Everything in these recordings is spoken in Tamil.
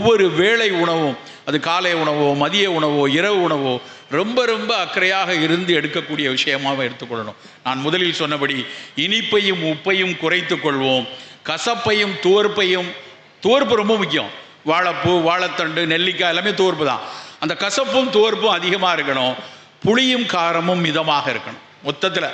ஒவ்வொரு வேளை உணவும் அது காலை உணவோ மதிய உணவோ இரவு உணவோ ரொம்ப ரொம்ப அக்கறையாக இருந்து எடுக்கக்கூடிய விஷயமாக எடுத்துக்கொள்ளணும் நான் முதலில் சொன்னபடி இனிப்பையும் உப்பையும் குறைத்து கொள்வோம். கசப்பையும் துவர்ப்பையும் துவர்ப்பு ரொம்ப முக்கியம். வாழைப்பூ வாழைத்தண்டு நெல்லிக்காய் எல்லாமே துவர்ப்பு தான். அந்த கசப்பும் துவர்ப்பும் அதிகமாக இருக்கணும். புளியும் காரமும் மிதமாக இருக்கணும். மொத்தத்தில்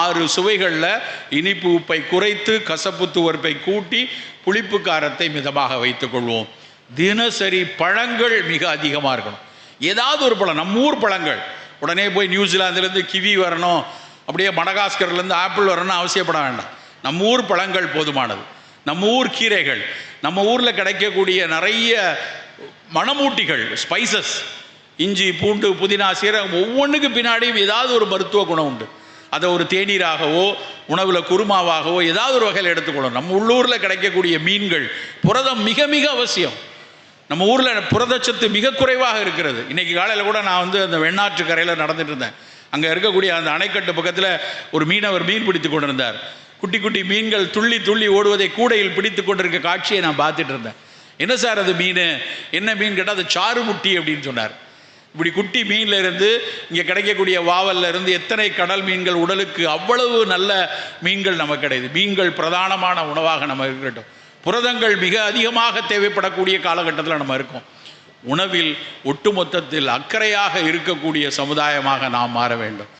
ஆறு சுவைகளில் இனிப்பு உப்பை குறைத்து கசப்பு துவர்ப்பை கூட்டி புளிப்பு காரத்தை மிதமாக வைத்துக்கொள்வோம் தினசரி பழங்கள் மிக அதிகமாக இருக்கணும். ஏதாவது ஒரு பழம் நம்ம ஊர் பழங்கள். உடனே போய் நியூசிலாந்துலேருந்து கிவி வரணும் அப்படியே மடகாஸ்கர்லேருந்து ஆப்பிள் வரணும்னு அவசியப்பட வேண்டாம். நம்ம ஊர் பழங்கள் போதுமானது. நம்ம ஊர் கீரைகள் நம்ம ஊரில் கிடைக்கக்கூடிய நிறைய மணமூட்டிகள் ஸ்பைசஸ் இஞ்சி பூண்டு புதினா சீரகம் ஒவ்வொன்றுக்கு பின்னாடியும் ஏதாவது ஒரு மருத்துவ குணம் உண்டு. அதை ஒரு தேநீராகவோ உணவில் குருமாவாகவோ ஏதாவது ஒரு வகையில் எடுத்துக்கொள்ளணும். நம்ம உள்ளூரில் கிடைக்கக்கூடிய மீன்கள் புரதம் மிக மிக அவசியம். நம்ம ஊரில் புரதச்சத்து மிக குறைவாக இருக்கிறது. இன்னைக்கு காலையில் கூட நான் வந்து அந்த வெண்ணாற்று கரையில் நடந்துட்டு இருந்தேன். அங்கே இருக்கக்கூடிய அந்த அணைக்கட்டு பக்கத்தில் ஒரு மீனவர் மீன் பிடித்து கொண்டிருந்தார். குட்டி குட்டி மீன்கள் துள்ளி துள்ளி ஓடுவதை கூடையில் பிடித்து கொண்டிருக்க காட்சியை நான் பார்த்துட்டு இருந்தேன். என்ன சார் அது மீன்? என்ன மீன் கேட்டால் அது சாறு முட்டி அப்படின்னு சொன்னார். இப்படி குட்டி மீனில் இருந்து இங்கே கிடைக்கக்கூடிய வாவல்ல இருந்து எத்தனை கடல் மீன்கள் உடலுக்கு அவ்வளவு நல்ல மீன்கள் நமக்கு கிடையாது மீன்கள் பிரதானமான உணவாக நம்ம இருக்கட்டும். புரதங்கள் மிக அதிகமாக தேவைப்படக்கூடிய காலகட்டத்தில் நம்ம இருக்கோம். உணவில் ஒட்டுமொத்தத்தில் அக்கறையாக இருக்கக்கூடிய சமுதாயமாக நாம் மாற வேண்டும்.